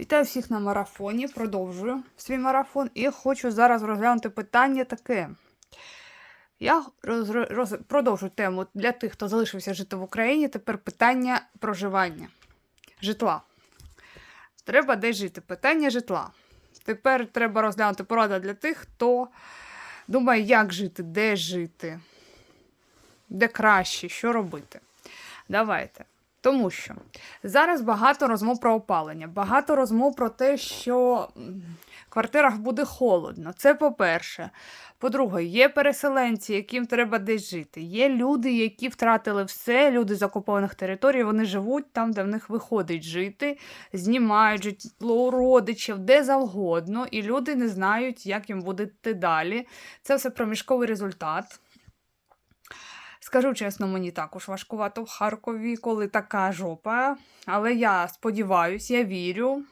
Вітаю всіх на марафоні. Продовжую свій марафон і хочу зараз розглянути питання таке. Я роз, роз, продовжу тему для тих, хто залишився жити в Україні. Тепер питання проживання житла. Треба де жити. Питання житла. Тепер треба розглянути порада для тих, хто думає, як жити, де жити, де краще, що робити. Давайте. Тому що зараз багато розмов про опалення, багато розмов про те, що в квартирах буде холодно. Це по-перше. По-друге, є переселенці, яким треба десь жити. Є люди, які втратили все, люди з окупованих територій, вони живуть там, де в них виходить жити, знімають житло у родичів, де завгодно, і люди не знають, як їм буде далі. Це все проміжковий результат. Скажу чесно, мені також важкувато в Харкові, коли така жопа. Але я сподіваюся, я вірю,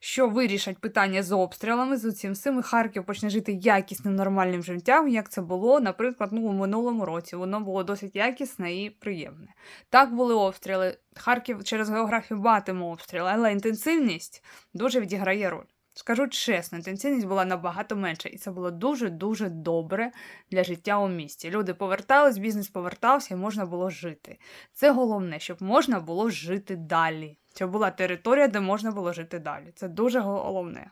що вирішать питання з обстрілами, з усім цим, і Харків почне жити якісним нормальним життям, як це було, наприклад, ну, у минулому році. Воно було досить якісне і приємне. Так були обстріли. Харків через географію батиме обстріли, але інтенсивність дуже відіграє роль. Скажу чесно, інтенсивність була набагато менша, і це було дуже-дуже добре для життя у місті. Люди повертались, бізнес повертався і можна було жити. Це головне, щоб можна було жити далі. Щоб була територія, де можна було жити далі. Це дуже головне.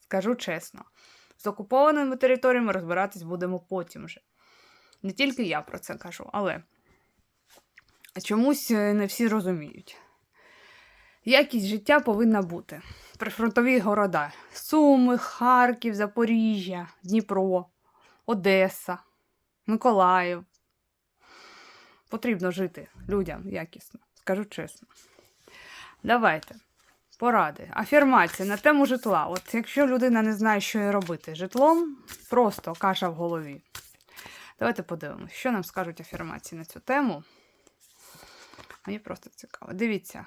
Скажу чесно, з окупованими територіями розбиратись будемо потім вже. Не тільки я про це кажу, але чомусь е, не всі розуміють. Якість життя повинна бути. Прифронтові города: Суми, Харків, Запоріжжя, Дніпро, Одеса, Миколаїв. Потрібно жити людям якісно, скажу чесно. Давайте. Поради. Афірмація на тему житла. От якщо людина не знає, що їй робити житлом, просто каша в голові. Давайте подивимося, що нам скажуть афірмації на цю тему. Мені просто цікаво. Дивіться.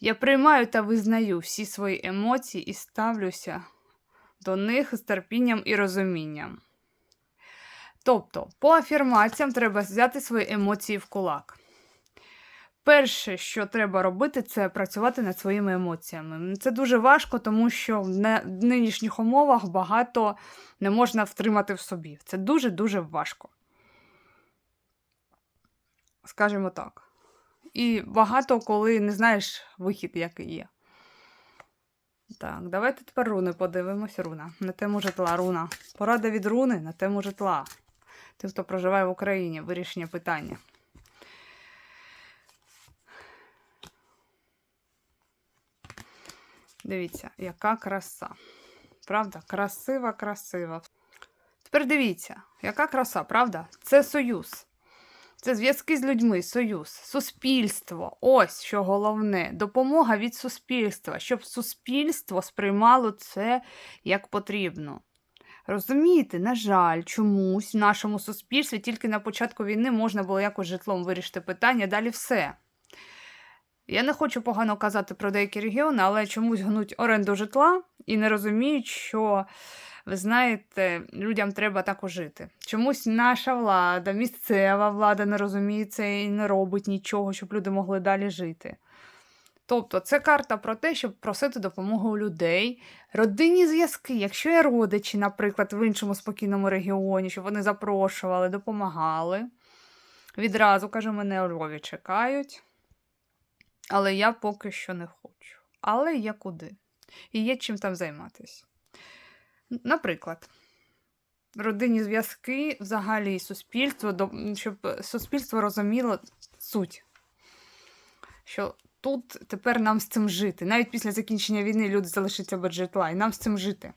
Я приймаю та визнаю всі свої емоції і ставлюся до них з терпінням і розумінням. Тобто, по афірмаціям треба взяти свої емоції в кулак. Перше, що треба робити, це працювати над своїми емоціями. Це дуже важко, тому що в нинішніх умовах багато не можна втримати в собі. Це дуже-дуже важко. Скажімо так. І багато коли не знаєш вихід, який є. Так, давайте тепер руни подивимось. Руна. На тему житла. Руна. Порада від руни на тему житла. Тим, хто проживає в Україні, вирішення питання. Дивіться, яка краса. Правда? Красива, красива. Тепер дивіться, яка краса, правда? Це союз. Це зв'язки з людьми, союз, суспільство. Ось що головне. Допомога від суспільства, щоб суспільство сприймало це як потрібно. Розумієте, на жаль, чомусь в нашому суспільстві тільки на початку війни можна було якось житлом вирішити питання, далі все. Я не хочу погано казати про деякі регіони, але чомусь гнуть оренду житла і не розуміють, що ви знаєте, людям треба також жити. Чомусь наша влада, місцева влада не розуміє це і не робить нічого, щоб люди могли далі жити. Тобто, це карта про те, щоб просити допомогу у людей, родинні зв'язки. Якщо є родичі, наприклад, в іншому спокійному регіоні, щоб вони запрошували, допомагали. Відразу, каже, мене у Львові чекають. Але я поки що не хочу. Але є куди. І є чим там займатися. Наприклад, родинні зв'язки, взагалі і суспільство, щоб суспільство розуміло суть. Що тут тепер нам з цим жити. Навіть після закінчення війни люди залишаться без житла, і нам з цим жити.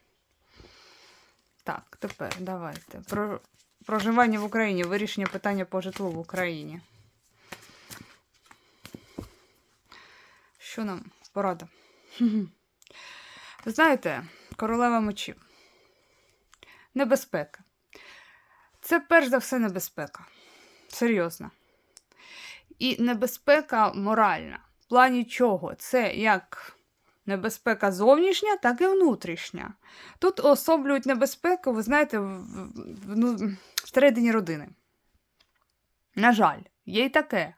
Так, тепер давайте. Про проживання в Україні, вирішення питання по житлу в Україні. Що нам порада? Знаєте, королева мечів. Небезпека. Це перш за все небезпека. Серйозно. І небезпека моральна. В плані чого? Це як небезпека зовнішня, так і внутрішня. Тут особлюють небезпеку, ви знаєте, в, в, ну, всередині родини. На жаль, є й таке,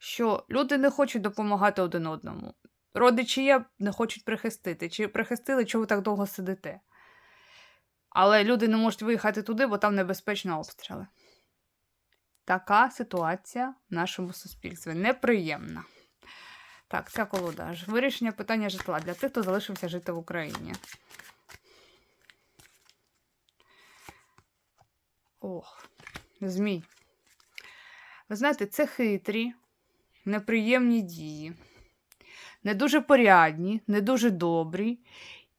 що люди не хочуть допомагати один одному. родичі є, не хочуть прихистити. Чи прихистили, чого ви так довго сидите? Але люди не можуть виїхати туди, бо там небезпечно обстріли. Така ситуація в нашому суспільстві неприємна. Так, ця колода. Вирішення питання житла для тих, хто залишився жити в Україні. Ох, змій. Ви знаєте, це хитрі, неприємні дії, не дуже порядні, не дуже добрі,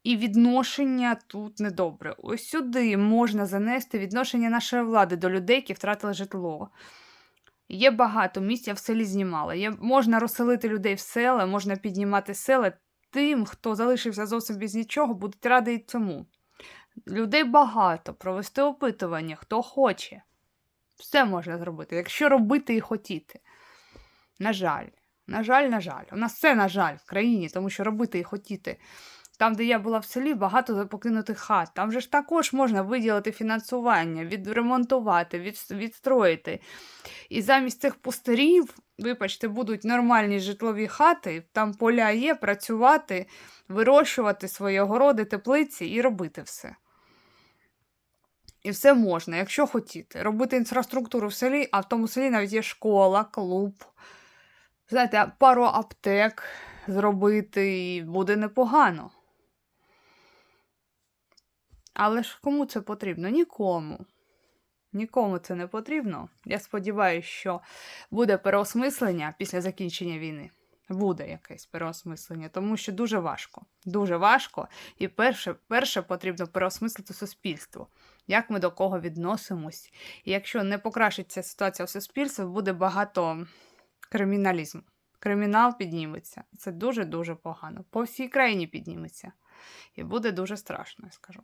і відношення тут недобре. Ось сюди можна занести відношення нашої влади до людей, які втратили житло. Є багато місць, я в селі знімала. Є, можна розселити людей в села, можна піднімати села. Тим, хто залишився зовсім без нічого, будуть раді й цьому. Людей багато, провести опитування, хто хоче. Все можна зробити, якщо робити і хотіти. На жаль, на жаль, на жаль. У нас все, на жаль, в країні, тому що робити і хотіти. Там, де я була в селі, багато покинутих хат. Там же ж також можна виділити фінансування, відремонтувати, від, відстроїти. І замість цих пустирів, вибачте, будуть нормальні житлові хати, там поля є, працювати, вирощувати свої огороди, теплиці і робити все. І все можна, якщо хотіти. Робити інфраструктуру в селі, а в тому селі навіть є школа, клуб. Знаєте, пару аптек зробити і буде непогано. Але ж кому це потрібно? Нікому. Нікому це не потрібно. Я сподіваюся, що буде переосмислення після закінчення війни. Буде якесь переосмислення, тому що дуже важко. Дуже важко. І перше, перше потрібно переосмислити суспільство, як ми до кого відносимось. І якщо не покращиться ситуація в суспільстві, буде багато криміналізму. Кримінал підніметься. Це дуже-дуже погано. По всій країні підніметься. І буде дуже страшно, я скажу.